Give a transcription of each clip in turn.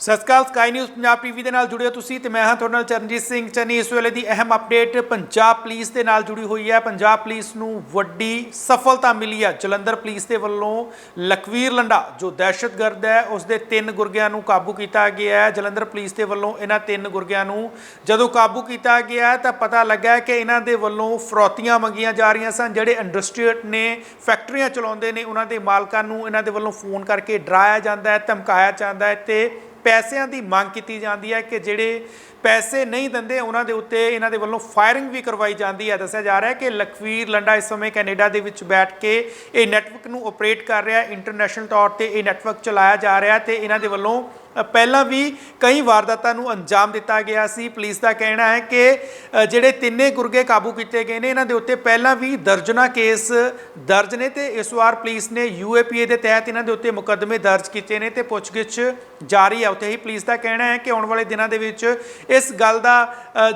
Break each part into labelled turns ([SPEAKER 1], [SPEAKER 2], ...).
[SPEAKER 1] ਸਤਿ ਸ਼੍ਰੀ ਅਕਾਲ ਸਕਾਈ ਨਿਊਜ਼ ਪੰਜਾਬ ਟੀਵੀ ਦੇ ਨਾਲ ਜੁੜੇ ਹੋ ਤੁਸੀਂ ਤੇ ਮੈਂ ਹਾਂ ਤੁਹਾਡੇ ਨਾਲ ਚਰਨਜੀਤ ਸਿੰਘ। ਚੰਨੀ, ਇਸ ਵੇਲੇ ਦੀ ਅਹਿਮ ਅਪਡੇਟ, ਪੰਜਾਬ ਪੁਲਿਸ ਦੇ ਨਾਲ ਜੁੜੀ ਹੋਈ ਹੈ। ਪੰਜਾਬ ਪੁਲਿਸ ਨੂੰ ਵੱਡੀ ਸਫਲਤਾ ਮਿਲੀ ਹੈ। ਜਲੰਧਰ ਪੁਲਿਸ ਦੇ ਵੱਲੋਂ ਲਖਵੀਰ ਲੰਡਾ, ਜੋ ਦਹਿਸ਼ਤਗਰਦ ਹੈ, ਉਸ ਦੇ ਤਿੰਨ ਗੁਰਗਿਆਂ ਨੂੰ ਕਾਬੂ ਕੀਤਾ ਗਿਆ ਹੈ। ਜਲੰਧਰ ਪੁਲਿਸ ਦੇ ਵੱਲੋਂ ਇਹਨਾਂ ਤਿੰਨ ਗੁਰਗਿਆਂ ਨੂੰ ਜਦੋਂ ਕਾਬੂ ਕੀਤਾ ਗਿਆ ਤਾਂ ਪਤਾ ਲੱਗਾ ਕਿ ਇਹਨਾਂ ਦੇ ਵੱਲੋਂ ਫਰੋਤੀਆਂ ਮੰਗੀਆਂ ਜਾ ਰਹੀਆਂ ਸਨ, ਜਿਹੜੇ ਇੰਡਸਟਰੀਟ ਨੇ, ਫੈਕਟਰੀਆਂ ਚਲਾਉਂਦੇ ਨੇ, ਉਹਨਾਂ ਦੇ ਮਾਲਕਾਂ ਨੂੰ ਇਹਨਾਂ ਦੇ ਵੱਲੋਂ ਫੋਨ ਕਰਕੇ ਡਰਾਇਆ ਜਾਂਦਾ ਹੈ, ਧਮਕਾਇਆ ਜਾਂਦਾ ਹੈ ਤੇ ਪੈਸਿਆਂ ਦੀ ਮੰਗ ਕੀਤੀ ਜਾਂਦੀ ਹੈ ਕਿ ਜਿਹੜੇ ਪੈਸੇ ਨਹੀਂ ਦਿੰਦੇ, ਉਹਨਾਂ ਦੇ ਉੱਤੇ ਇਹਨਾਂ ਦੇ ਵੱਲੋਂ ਫਾਇਰਿੰਗ ਵੀ ਕਰਵਾਈ ਜਾਂਦੀ ਹੈ। ਦੱਸਿਆ ਜਾ ਰਿਹਾ ਹੈ ਕਿ ਲਖਵੀਰ ਲੰਡਾ ਇਸ ਸਮੇਂ ਕੈਨੇਡਾ ਦੇ ਵਿੱਚ ਬੈਠ ਕੇ ਇਹ ਨੈਟਵਰਕ ਨੂੰ ਆਪਰੇਟ ਕਰ ਰਿਹਾ ਹੈ। ਇੰਟਰਨੈਸ਼ਨਲ ਤੌਰ ਤੇ ਇਹ ਨੈਟਵਰਕ ਚਲਾਇਆ ਜਾ ਰਿਹਾ ਹੈ ਤੇ ਇਹਨਾਂ ਦੇ ਵੱਲੋਂ ਪਹਿਲਾਂ ਵੀ ਕਈ ਵਾਰਦਾਤਾਂ ਨੂੰ ਅੰਜਾਮ ਦਿੱਤਾ ਗਿਆ ਸੀ। ਪੁਲਿਸ ਦਾ ਕਹਿਣਾ ਹੈ ਕਿ ਜਿਹੜੇ ਤਿੰਨੇ ਗੁਰਗੇ ਕਾਬੂ ਕੀਤੇ ਗਏ ਨੇ, ਇਹਨਾਂ ਦੇ ਉੱਤੇ ਪਹਿਲਾਂ ਵੀ ਦਰਜਨਾ ਕੇਸ ਦਰਜ ਨੇ ਤੇ ਇਸ ਵਾਰ ਪੁਲਿਸ ਨੇ ਯੂਏਪੀਏ ਦੇ ਤਹਿਤ ਇਹਨਾਂ ਦੇ ਉੱਤੇ ਮੁਕੱਦਮੇ ਦਰਜ ਕੀਤੇ ਨੇ ਤੇ ਪੁੱਛਗਿੱਛ ਜਾਰੀ ਹੈ ਉੱਥੇ ਹੀ ਪੁਲਿਸ ਦਾ ਕਹਿਣਾ ਹੈ ਕਿ ਆਉਣ ਵਾਲੇ ਦਿਨਾਂ ਦੇ ਵਿੱਚ ਇਸ ਗੱਲ ਦਾ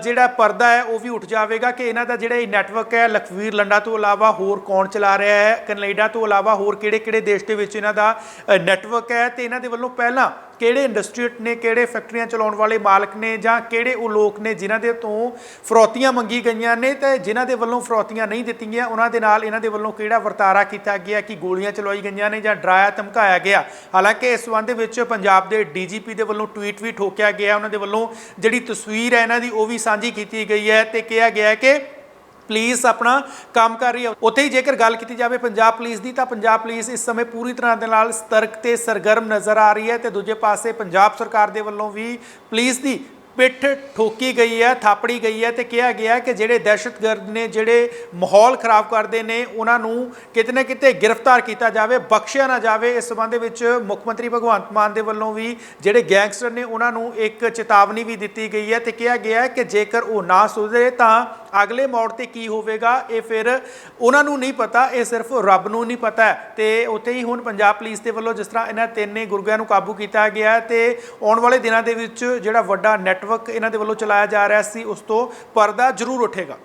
[SPEAKER 1] ਜਿਹੜਾ ਪਰਦਾ ਹੈ, ਉਹ ਵੀ ਉੱਠ ਜਾਵੇਗਾ ਕਿ ਇਹਨਾਂ ਦਾ ਜਿਹੜਾ ਇਹ ਨੈਟਵਰਕ ਹੈ, ਲਖਵੀਰ ਲੰਡਾ ਤੋਂ ਇਲਾਵਾ ਹੋਰ ਕੌਣ ਚਲਾ ਰਿਹਾ ਹੈ, ਕੈਨੇਡਾ ਤੋਂ ਇਲਾਵਾ ਹੋਰ ਕਿਹੜੇ-ਕਿਹੜੇ ਦੇਸ਼ ਦੇ ਵਿੱਚ ਇਹਨਾਂ ਦਾ ਨੈਟਵਰਕ ਹੈ ਤੇ ਇਹਨਾਂ ਦੇ ਵੱਲੋਂ ਪਹਿਲਾਂ ਕਿਹੜੇ ਇੰਡਸਟਰੀਟ ਨੇ, ਕਿਹੜੇ ਫੈਕਟਰੀਆਂ ਚਲਾਉਣ ਵਾਲੇ ਮਾਲਕ ਨੇ ਜਾਂ ਕਿਹੜੇ ਉਹ ਲੋਕ ਨੇ ਜਿਨ੍ਹਾਂ ਦੇ ਤੋਂ ਫਰੋਤੀਆਂ ਮੰਗੀ ਗਈਆਂ ਨੇ ਤੇ ਜਿਨ੍ਹਾਂ ਦੇ ਵੱਲੋਂ ਫਰੋਤੀਆਂ ਨਹੀਂ ਦਿੱਤੀਆਂ ਗਈਆਂ ਉਹਨਾਂ ਦੇ ਨਾਲ ਇਹਨਾਂ ਦੇ ਵੱਲੋਂ ਕਿਹੜਾ ਵਰਤਾਰਾ ਕੀਤਾ ਗਿਆ ਕਿ ਗੋਲੀਆਂ ਚਲਾਈ ਗਈਆਂ ਨੇ ਜਾਂ ਡਰਾਇਆ ਧਮਕਾਇਆ ਗਿਆ? ਹਾਲਾਂਕਿ ਇਸ ਸੰਬੰਧ ਵਿੱਚ ਪੰਜਾਬ ਦੇ ਡੀਜੀਪੀ ਦੇ ਵੱਲੋਂ ਟਵੀਟ ਵੀ ਠੋਕਿਆ ਗਿਆ, ਉਹਨਾਂ ਦੇ ਵੱਲੋਂ ਜਿਹੜੀ ਤਸਵੀਰ ਹੈ ਇਹਨਾਂ ਦੀ ਉਹ ਵੀ ਸਾਂਝੀ ਕੀਤੀ ਗਈ ਹੈ ਤੇ ਕਿਹਾ ਗਿਆ ਹੈ ਕਿ ਪੁਲਿਸ ਆਪਣਾ ਕੰਮ ਕਰ ਰਹੀ ਹੈ। ਉੱਥੇ ਹੀ ਜੇਕਰ ਗੱਲ ਕੀਤੀ ਜਾਵੇ ਪੰਜਾਬ ਪੁਲਿਸ ਦੀ, ਤਾਂ ਪੰਜਾਬ ਪੁਲਿਸ ਇਸ ਸਮੇਂ ਪੂਰੀ ਤਰ੍ਹਾਂ ਦੇ ਨਾਲ ਸਤਰਕ ਤੇ ਸਰਗਰਮ ਨਜ਼ਰ ਆ ਰਹੀ ਹੈ ਤੇ ਦੂਜੇ ਪਾਸੇ ਪੰਜਾਬ ਸਰਕਾਰ ਦੇ ਵੱਲੋਂ ਵੀ ਪੁਲਿਸ ਦੀ ਪਿੱਠ ਠੋਕੀ ਗਈ ਹੈ, ਥਾਪੜੀ ਗਈ ਹੈ ਤੇ ਕਿਹਾ ਗਿਆ ਕਿ ਜਿਹੜੇ ਦਹਿਸ਼ਤਗਰਦ ਨੇ, ਜਿਹੜੇ ਮਾਹੌਲ ਖਰਾਬ ਕਰਦੇ ਨੇ, ਉਹਨਾਂ ਨੂੰ ਕਿਤੇ ਨਾ ਕਿਤੇ ਗ੍ਰਿਫਤਾਰ ਕੀਤਾ ਜਾਵੇ, ਬਖਸ਼ਿਆ ਨਾ ਜਾਵੇ। ਇਸ ਸੰਬੰਧ ਵਿੱਚ ਮੁੱਖ ਮੰਤਰੀ ਭਗਵੰਤ ਮਾਨ ਦੇ ਵੱਲੋਂ ਵੀ ਜਿਹੜੇ ਗੈਂਗਸਟਰ ਨੇ, ਉਹਨਾਂ ਨੂੰ ਇੱਕ ਚੇਤਾਵਨੀ ਵੀ ਦਿੱਤੀ ਗਈ ਹੈ ਤੇ ਕਿਹਾ ਗਿਆ ਕਿ ਜੇਕਰ ਉਹ ਨਾ ਸੁਧਰੇ ਤਾਂ ਅਗਲੇ ਮੋੜ ਤੇ ਕੀ ਹੋਵੇਗਾ, ਇਹ ਫਿਰ ਉਹਨਾਂ ਨੂੰ ਨਹੀਂ ਪਤਾ, ਇਹ ਸਿਰਫ ਰੱਬ ਨੂੰ ਨਹੀਂ ਪਤਾ ਹੈ। ਤੇ ਉੱਥੇ ਹੀ ਹੁਣ ਪੰਜਾਬ ਪੁਲਿਸ ਦੇ ਵੱਲੋਂ ਜਿਸ ਤਰ੍ਹਾਂ ਇਹਨਾਂ ਤਿੰਨੇ ਗੁਰਗਿਆਂ ਨੂੰ ਕਾਬੂ ਕੀਤਾ ਗਿਆ ਹੈ ਤੇ ਆਉਣ ਵਾਲੇ ਦਿਨਾਂ ਦੇ ਵਿੱਚ ਜਿਹੜਾ ਵੱਡਾ ਨੈਟਵਰਕ ਇਹਨਾਂ ਦੇ ਵੱਲੋਂ ਚਲਾਇਆ ਜਾ ਰਿਹਾ ਸੀ, ਉਸ ਤੋਂ ਪਰਦਾ ਜ਼ਰੂਰ ਉੱਠੇਗਾ।